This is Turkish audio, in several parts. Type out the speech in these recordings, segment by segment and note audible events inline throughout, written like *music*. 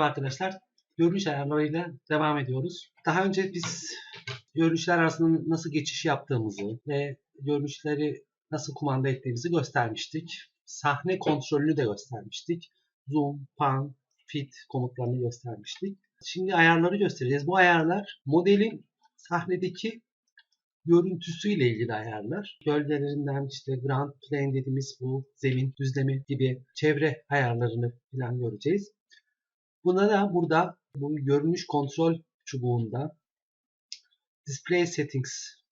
Merhaba arkadaşlar. Görünüş ayarlarıyla devam ediyoruz. Daha önce biz görünüşler arasında nasıl geçiş yaptığımızı ve görünüşleri nasıl kumanda ettiğimizi göstermiştik. Sahne kontrolünü de göstermiştik. Zoom, pan, fit komutlarını göstermiştik. Şimdi ayarları göstereceğiz. Bu ayarlar modelin sahnedeki görüntüsüyle ilgili ayarlar. Gölgelerinden işte ground plane dediğimiz bu zemin düzlemi gibi çevre ayarlarını falan göreceğiz. Buna da burada bu görünüş kontrol çubuğunda display settings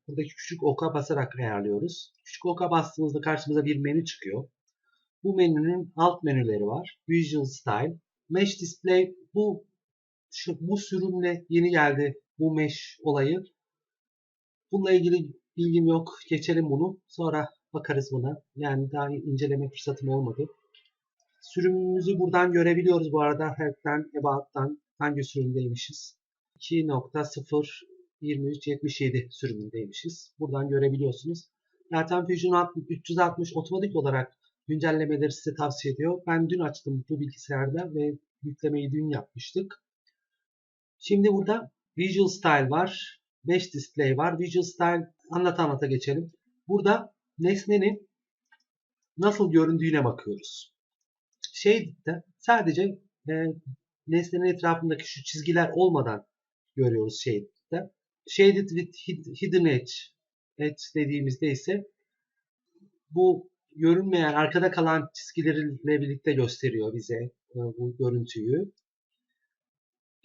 buradaki küçük oka basarak ayarlıyoruz. Küçük oka bastığımızda karşımıza bir menü çıkıyor. Bu menünün alt menüleri var. Visual Style, Mesh Display bu bu sürümle yeni geldi bu mesh olayı. Bununla ilgili bilgim yok. Geçelim bunu. Sonra bakarız buna. Yani daha inceleme fırsatım olmadı. Sürümümüzü buradan görebiliyoruz bu arada. Help'ten, About'tan hangi sürümdeymişiz. 2.0.23.77 sürümündeymişiz. Buradan görebiliyorsunuz. Zaten Fusion 360 otomatik olarak güncellemeleri size tavsiye ediyor. Ben dün açtım bu bilgisayarda ve yüklemeyi dün yapmıştık. Şimdi burada Visual Style var. Mesh Display var. Visual Style anlata anlata geçelim. Burada nesnenin nasıl göründüğüne bakıyoruz. Şeyde sadece e, nesnenin etrafındaki şu çizgiler olmadan görüyoruz Shaded'de. Shaded with Hidden Edge, edge dediğimizde ise bu görünmeyen arkada kalan çizgilerle birlikte gösteriyor bize e, bu görüntüyü.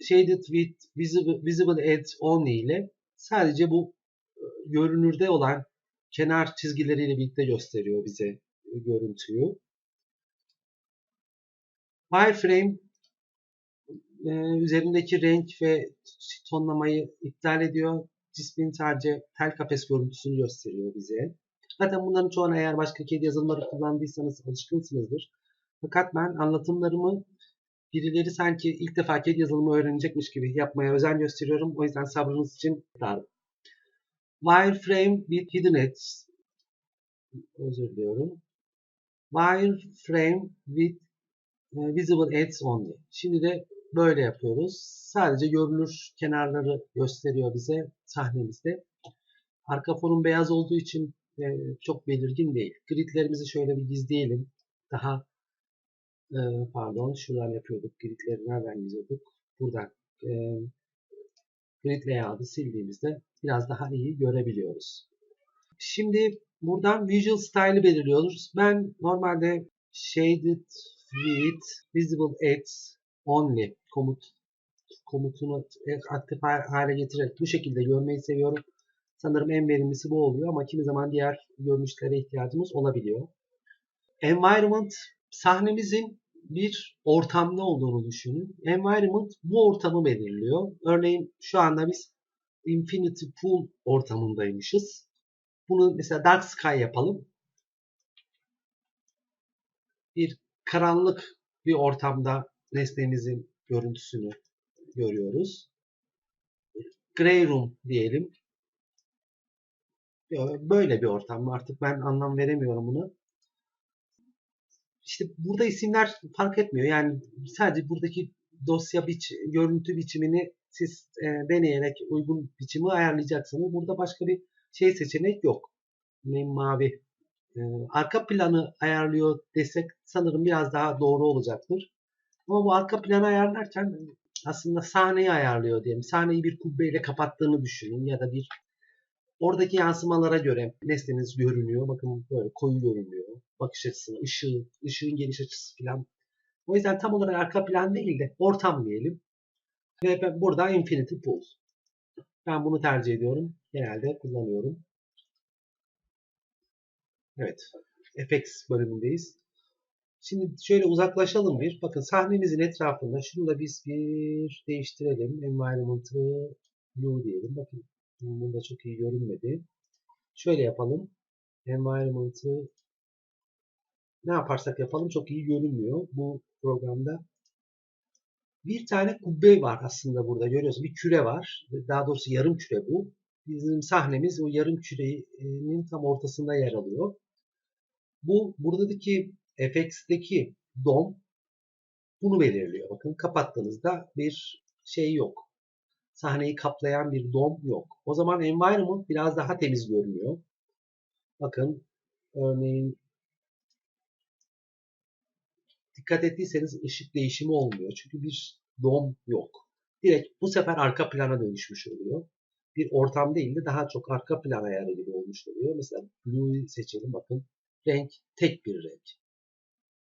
Shaded with Visible, visible Edge Only ile sadece bu e, görünürde olan kenar çizgileriyle birlikte gösteriyor bize e, görüntüyü. Wireframe e, üzerindeki renk ve tonlamayı iptal ediyor. Cismin sadece tel kafes görüntüsünü gösteriyor bize. Zaten bunların çoğuna eğer başka kedi yazılımları kullandıysanız alışkınsınızdır. Fakat ben anlatımlarımı birileri sanki ilk defa kedi yazılımı öğrenecekmiş gibi yapmaya özen gösteriyorum. O yüzden sabrınız için darım. Wireframe with hidden edges. Özür diliyorum. Wireframe with visible edges only. Şimdi de böyle yapıyoruz. Sadece görünür kenarları gösteriyor bize sahnemizde. Arka fonun beyaz olduğu için e, çok belirgin değil. Gridlerimizi şöyle bir gizleyelim. Daha e, pardon şuradan yapıyorduk. Gridleri nereden gizliyorduk? Buradan e, grid layout'ı sildiğimizde biraz daha iyi görebiliyoruz. Şimdi buradan Visual Style'ı belirliyoruz. Ben normalde Shaded with Visible Edges Only komut komutunu aktif hale getirerek bu şekilde görmeyi seviyorum. Sanırım en verimlisi bu oluyor ama kimi zaman diğer görünüşlere ihtiyacımız olabiliyor. Environment sahnemizin bir ortamda olduğunu düşünün. Environment bu ortamı belirliyor. Örneğin şu anda biz Infinity Pool ortamındaymışız. Bunu mesela Dark Sky yapalım. Bir karanlık bir ortamda nesnemizin görüntüsünü görüyoruz. Grey Room diyelim. Böyle bir ortam. Artık ben anlam veremiyorum bunu. İşte burada isimler fark etmiyor. Yani sadece buradaki dosya biç, görüntü biçimini siz e, deneyerek uygun biçimi ayarlayacaksınız. Burada başka bir şey seçenek yok. Mavi. Arka planı ayarlıyor desek sanırım biraz daha doğru olacaktır. Ama bu arka planı ayarlarken aslında sahneyi ayarlıyor diyelim. Sahneyi bir kubbeyle kapattığını düşünün ya da bir oradaki yansımalara göre nesneniz görünüyor. Bakın böyle koyu görünüyor. Bakış açısını, ışığı, ışığın geniş açısı falan. O yüzden tam olarak arka plan değil de ortam diyelim. Ve ben burada Infinity Pool. Ben bunu tercih ediyorum. Genelde kullanıyorum. Evet. FX bölümündeyiz. Şimdi şöyle uzaklaşalım bir. Bakın sahnemizin etrafında şunu da biz bir değiştirelim. Environment'ı blue diyelim. Bakın bunda çok iyi görünmedi. Şöyle yapalım. Environment'ı ne yaparsak yapalım çok iyi görünmüyor bu programda. Bir tane kubbe var aslında burada görüyorsunuz. Bir küre var. Daha doğrusu yarım küre bu. Bizim sahnemiz o yarım kürenin tam ortasında yer alıyor. Bu buradaki FX'deki DOM bunu belirliyor. Bakın kapattığınızda bir şey yok. Sahneyi kaplayan bir dom yok. O zaman environment biraz daha temiz görünüyor. Bakın örneğin dikkat ettiyseniz ışık değişimi olmuyor. Çünkü bir dom yok. Direkt bu sefer arka plana dönüşmüş oluyor. Bir ortam değil de daha çok arka plan ayarı gibi olmuş oluyor. Mesela Blue'yu seçelim bakın. Renk tek bir renk.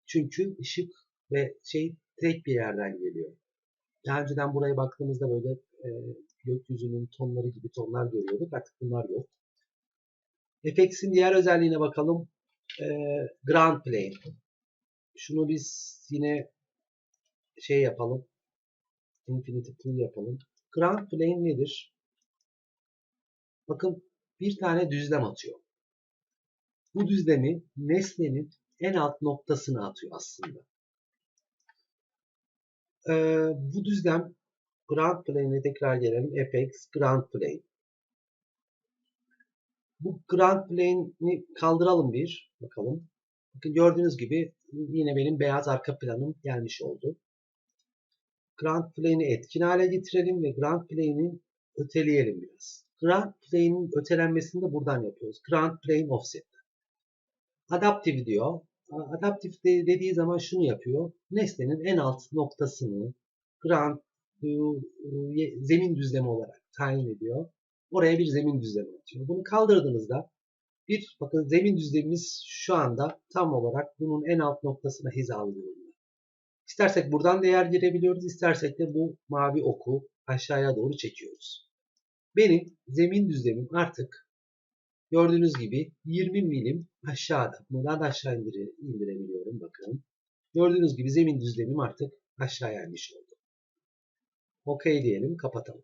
Çünkü ışık ve şey tek bir yerden geliyor. Daha önceden buraya baktığımızda böyle e, gökyüzünün tonları gibi tonlar görüyorduk. Artık bunlar yok. FX'in diğer özelliğine bakalım. E, ground plane. Şunu biz yine şey yapalım. Infinity Pool yapalım. Ground plane nedir? Bakın bir tane düzlem atıyor. Bu düzlemi nesnenin en alt noktasına atıyor aslında. Ee, bu düzlem ground plane'e tekrar gelelim. FX ground plane. Bu ground plane'i kaldıralım bir. Bakalım. Bakın gördüğünüz gibi yine benim beyaz arka planım gelmiş oldu. Ground plane'i etkin hale getirelim ve ground plane'i öteleyelim biraz. Ground plane'in ötelenmesini de buradan yapıyoruz. Ground plane offset. Adaptive diyor. Adaptive dediği zaman şunu yapıyor. Nesnenin en alt noktasını ground zemin düzlemi olarak tayin ediyor. Oraya bir zemin düzlemi atıyor. Bunu kaldırdığınızda bir bakın zemin düzlemimiz şu anda tam olarak bunun en alt noktasına hizalı durumda. İstersek buradan değer girebiliyoruz. istersek de bu mavi oku aşağıya doğru çekiyoruz. Benim zemin düzlemim artık gördüğünüz gibi 20 milim aşağıda. Bunu daha da aşağı indire, indirebiliyorum bakın. Gördüğünüz gibi zemin düzlemim artık aşağıya inmiş oldu. OK diyelim kapatalım.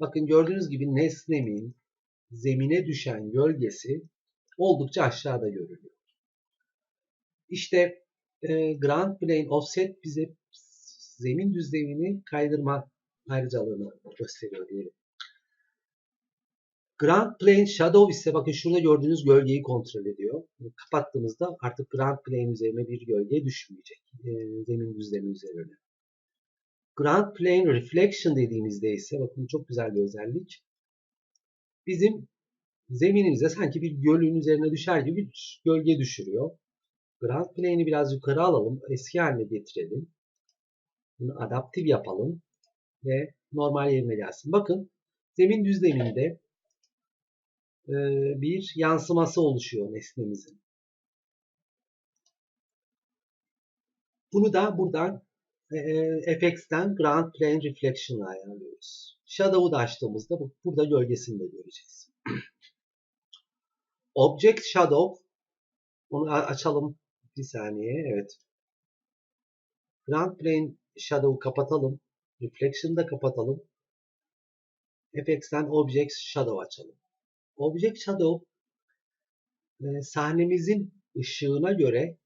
Bakın gördüğünüz gibi nesnemin zemine düşen gölgesi oldukça aşağıda görülüyor. İşte e, Ground Plane Offset bize zemin düzlemini kaydırma ayrıcalığını gösteriyor diyelim. Ground Plane Shadow ise bakın şurada gördüğünüz gölgeyi kontrol ediyor. Kapattığımızda artık Ground Plane üzerine bir gölge düşmeyecek. E, zemin düzlemi üzerine. Ground Plane Reflection dediğimizde ise bakın çok güzel bir özellik. Bizim zeminimize sanki bir gölün üzerine düşer gibi bir gölge düşürüyor. Ground Plane'i biraz yukarı alalım. Eski haline getirelim. Bunu adaptif yapalım. Ve normal yerine gelsin. Bakın zemin düzleminde bir yansıması oluşuyor nesnemizin. Bunu da buradan e, FX'ten Ground Plane Reflection'la ayarlıyoruz. Shadow'u da açtığımızda burada gölgesini de göreceğiz. *clears throat* Object Shadow onu açalım bir saniye. Evet. Ground Plane Shadow'u kapatalım. Reflection'ı da kapatalım. FX'ten Object Shadow açalım. Object Shadow e, sahnemizin ışığına göre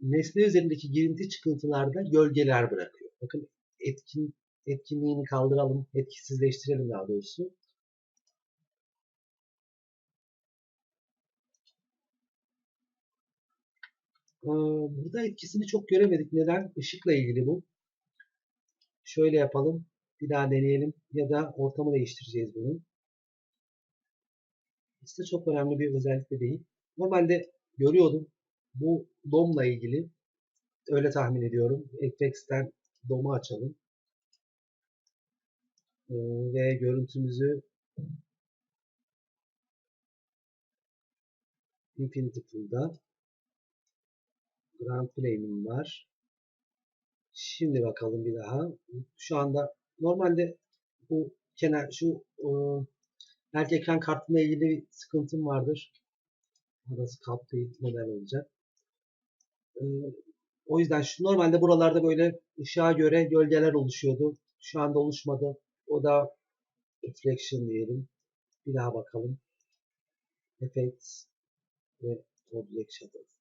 nesne üzerindeki girinti çıkıntılarda gölgeler bırakıyor. Bakın etkin etkinliğini kaldıralım, etkisizleştirelim daha doğrusu. Ee, burada etkisini çok göremedik. Neden? Işıkla ilgili bu. Şöyle yapalım. Bir daha deneyelim. Ya da ortamı değiştireceğiz İşte çok önemli bir özellik de değil. Normalde görüyordum. Bu DOM'la ilgili öyle tahmin ediyorum. FX'ten DOM'u açalım. Ee, ve görüntümüzü Infinity Pool'da Grand Plane'im var. Şimdi bakalım bir daha. Şu anda normalde bu kenar şu e, belki ekran kartına ilgili bir sıkıntım vardır. Kap değil model olacak. E, o yüzden şu normalde buralarda böyle ışığa göre gölgeler oluşuyordu. Şu anda oluşmadı. O da reflection diyelim. Bir daha bakalım. Effects ve Object Shadow.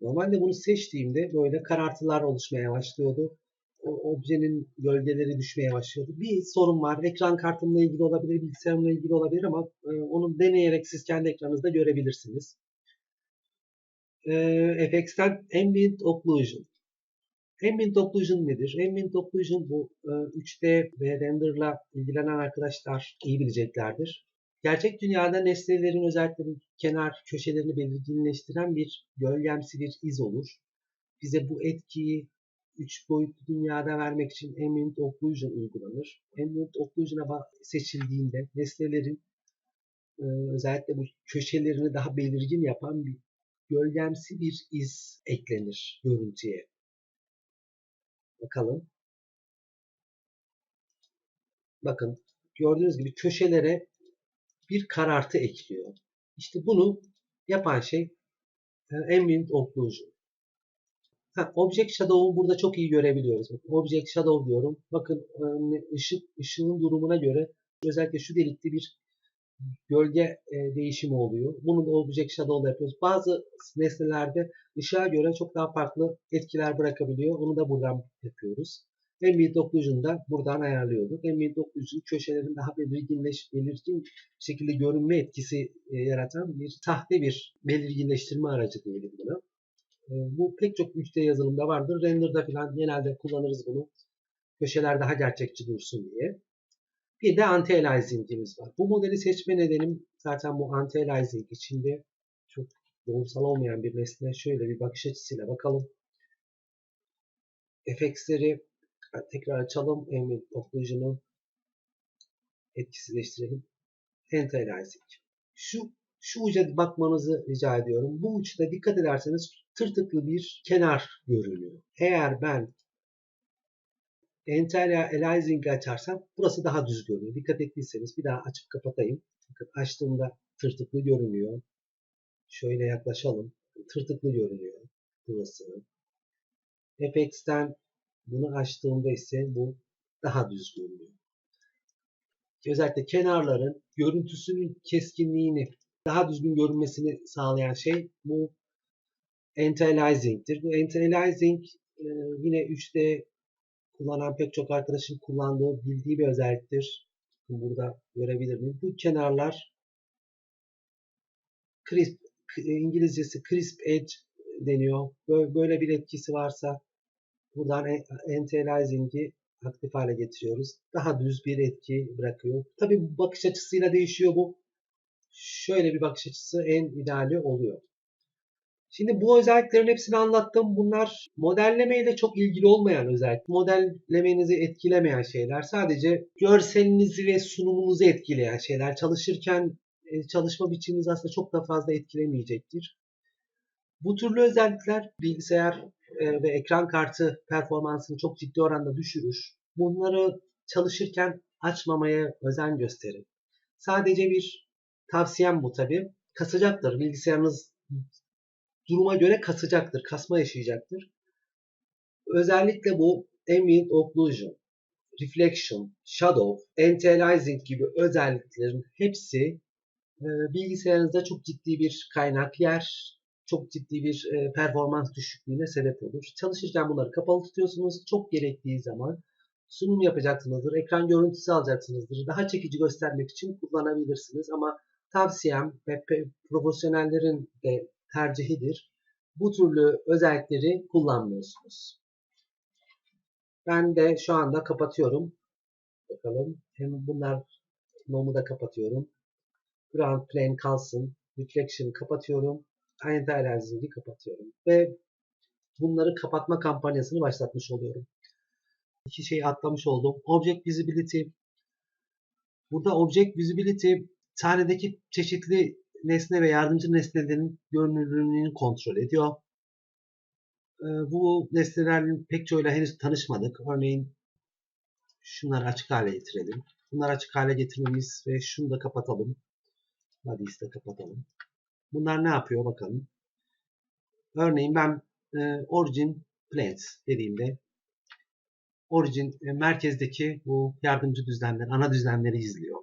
Normalde bunu seçtiğimde böyle karartılar oluşmaya başlıyordu. Objenin gölgeleri düşmeye başlıyordu. Bir sorun var. Ekran kartımla ilgili olabilir, bilgisayarımla ilgili olabilir ama e, onu deneyerek siz kendi ekranınızda görebilirsiniz. E, FX'ten Ambient Occlusion. Ambient Occlusion nedir? Ambient Occlusion bu e, 3D ve renderla ilgilenen arkadaşlar iyi bileceklerdir. Gerçek dünyada nesnelerin özellikle kenar köşelerini belirginleştiren bir gölgemsi bir iz olur. Bize bu etkiyi 3 boyutlu dünyada vermek için Ambient Occlusion uygulanır. Ambient Occlusion'a seçildiğinde nesnelerin e, özellikle bu köşelerini daha belirgin yapan bir gölgemsi bir iz eklenir görüntüye. Bakalım. Bakın gördüğünüz gibi köşelere bir karartı ekliyor. İşte bunu yapan şey e, Ambient Occlusion. Ha, Object Shadow'u burada çok iyi görebiliyoruz. Object Shadow diyorum. Bakın e, ışık ışığın durumuna göre özellikle şu delikte bir gölge e, değişimi oluyor. Bunu da Object Shadow'la yapıyoruz. Bazı nesnelerde ışığa göre çok daha farklı etkiler bırakabiliyor. Onu da buradan yapıyoruz. Ambient Occlusion'u da buradan ayarlıyorduk. Ambient Occlusion köşelerin daha belirginleş, belirgin şekilde görünme etkisi e, yaratan bir sahte bir belirginleştirme aracı diyelim buna. E, bu pek çok 3D yazılımda vardır. Render'da falan genelde kullanırız bunu. Köşeler daha gerçekçi dursun diye. Bir de anti-aliasing'imiz var. Bu modeli seçme nedenim zaten bu anti-aliasing içinde çok doğrusal olmayan bir nesne. Şöyle bir bakış açısıyla bakalım. FX'leri tekrar açalım. Ambient Occlusion'u etkisizleştirelim. Anti-aliasing. Şu şu uca bakmanızı rica ediyorum. Bu uçta dikkat ederseniz tırtıklı bir kenar görünüyor. Eğer ben Anti-aliasing açarsam burası daha düz görünüyor. Dikkat ettiyseniz bir daha açıp kapatayım. Bakın açtığımda tırtıklı görünüyor. Şöyle yaklaşalım. Tırtıklı görünüyor burası. Apex'ten bunu açtığımda ise bu daha düz görünüyor. Özellikle kenarların görüntüsünün keskinliğini daha düzgün görünmesini sağlayan şey bu anti-aliasing'tir. Bu anti-aliasing e, yine 3D kullanan pek çok arkadaşın kullandığı, bildiği bir özelliktir. Burada görebilirsiniz. Bu kenarlar crisp, İngilizcesi crisp edge deniyor. Böyle bir etkisi varsa buradan anti-aliasing'i aktif hale getiriyoruz. Daha düz bir etki bırakıyor. Tabi bakış açısıyla değişiyor bu. Şöyle bir bakış açısı en ideali oluyor. Şimdi bu özelliklerin hepsini anlattım. Bunlar modelleme çok ilgili olmayan özellik. Modellemenizi etkilemeyen şeyler. Sadece görselinizi ve sunumunuzu etkileyen şeyler. Çalışırken e, çalışma biçiminizi aslında çok da fazla etkilemeyecektir. Bu türlü özellikler bilgisayar e, ve ekran kartı performansını çok ciddi oranda düşürür. Bunları çalışırken açmamaya özen gösterin. Sadece bir tavsiyem bu tabi. Kasacaktır. Bilgisayarınız duruma göre kasacaktır, kasma yaşayacaktır. Özellikle bu ambient occlusion, reflection, shadow, anti-aliasing gibi özelliklerin hepsi e, bilgisayarınızda çok ciddi bir kaynak yer, çok ciddi bir e, performans düşüklüğüne sebep olur. Çalışırken bunları kapalı tutuyorsunuz. Çok gerektiği zaman sunum yapacaksınızdır, ekran görüntüsü alacaksınızdır. Daha çekici göstermek için kullanabilirsiniz ama tavsiyem ve profesyonellerin de tercihidir. Bu türlü özellikleri kullanmıyorsunuz. Ben de şu anda kapatıyorum. Bakalım. Hem bunlar nomu da kapatıyorum. Ground plane kalsın. Reflection kapatıyorum. Anti-aliasing'i kapatıyorum. Ve bunları kapatma kampanyasını başlatmış oluyorum. İki şeyi atlamış oldum. Object Visibility. Burada Object Visibility sahnedeki çeşitli nesne ve yardımcı nesnelerin görünürlüğünü kontrol ediyor. Ee, bu nesnelerin pek çoğuyla henüz tanışmadık. Örneğin şunları açık hale getirelim. Bunları açık hale getirmemiz ve şunu da kapatalım. Body'si de kapatalım. Bunlar ne yapıyor bakalım. Örneğin ben e, Origin Planes dediğimde Origin e, merkezdeki bu yardımcı düzlemler, ana düzlemleri izliyor.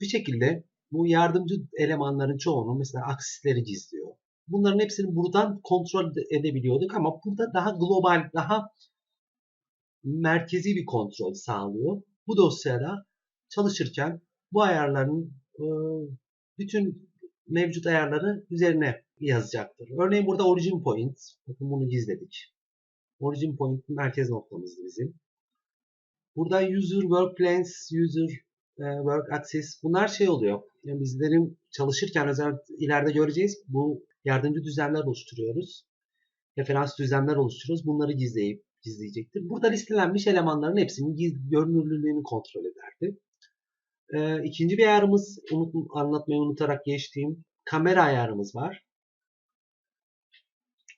Bir şekilde bu yardımcı elemanların çoğunu mesela aksisleri gizliyor. Bunların hepsini buradan kontrol edebiliyorduk ama burada daha global, daha merkezi bir kontrol sağlıyor. Bu dosyada çalışırken bu ayarların e, bütün mevcut ayarları üzerine yazacaktır. Örneğin burada origin point, bakın bunu gizledik. Origin point merkez noktamızdı bizim. Burada user work plans, user work access bunlar şey oluyor. Yani bizlerin çalışırken özellikle ileride göreceğiz bu yardımcı düzenler oluşturuyoruz. Referans düzenler oluşturuyoruz. Bunları gizleyip gizleyecektir. Burada listelenmiş elemanların hepsinin görünürlülüğünü kontrol ederdi. Ee, ikinci bir ayarımız unut, anlatmayı unutarak geçtiğim kamera ayarımız var.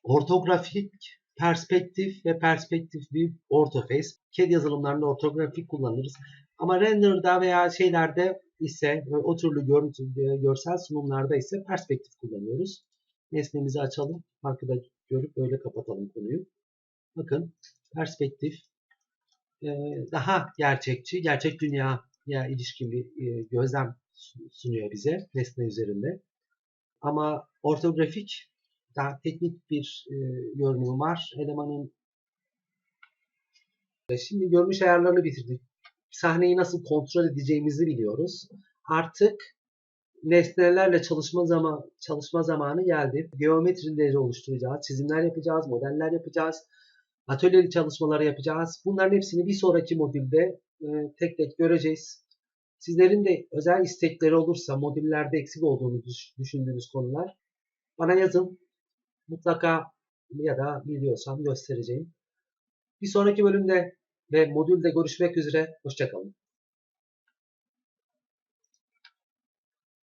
Ortografik, perspektif ve perspektif bir ortoface. CAD yazılımlarında ortografik kullanırız. Ama render'da veya şeylerde ise e, o türlü görüntü, e, görsel sunumlarda ise perspektif kullanıyoruz. Nesnemizi açalım. Farkı da görüp böyle kapatalım konuyu. Bakın perspektif e, daha gerçekçi, gerçek dünyaya ilişkin bir gözlem sunuyor bize nesne üzerinde. Ama ortografik daha teknik bir görünümü var. Elemanın Şimdi görünüş ayarlarını bitirdik. Sahneyi nasıl kontrol edeceğimizi biliyoruz. Artık nesnelerle çalışma zaman çalışma zamanı geldi. Geometrileri oluşturacağız, çizimler yapacağız, modeller yapacağız, atölyeli çalışmaları yapacağız. Bunların hepsini bir sonraki modülde e, tek tek göreceğiz. Sizlerin de özel istekleri olursa modüllerde eksik olduğunu düşündüğünüz konular bana yazın. Mutlaka ya da biliyorsam göstereceğim. Bir sonraki bölümde ve modülde görüşmek üzere. Hoşçakalın.